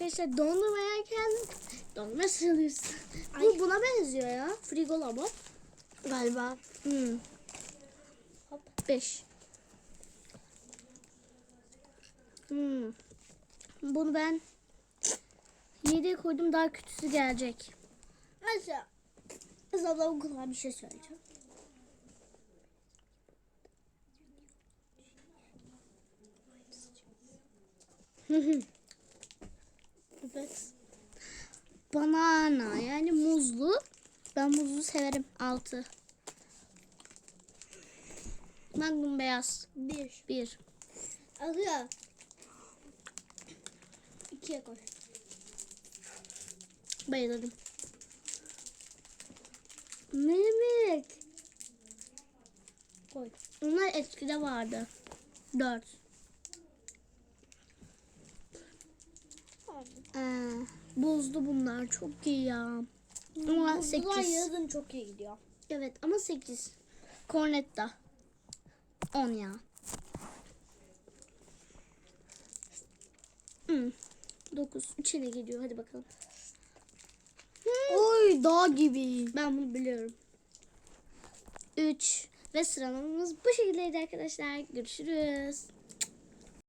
Arkadaşlar dondurma yerken dondurma sığırıyorsun. Bu buna benziyor ya. Frigolabo. Galiba. Hmm. Hop. 5. Hmm. Bunu ben 7'ye koydum daha kötüsü gelecek. Mesela sana bu kadar bir şey söyleyeceğim. Evet. Banana yani muzlu. Ben muzlu severim. 6. Magnum beyaz. Bir. 1. Alıyor. İkiye koy. Bayılırım. Mimik. Koy. Onlar eskide vardı. 4. Ee, buzlu bunlar çok iyi ya. Ama Bunlar 8. yazın çok iyi gidiyor. Evet ama 8. Cornetta. 10 ya. Hmm. 9. İçine geliyor. Hadi bakalım. Oy dağ gibi. Ben bunu biliyorum. 3. Ve sıralamamız bu şekildeydi arkadaşlar. Görüşürüz.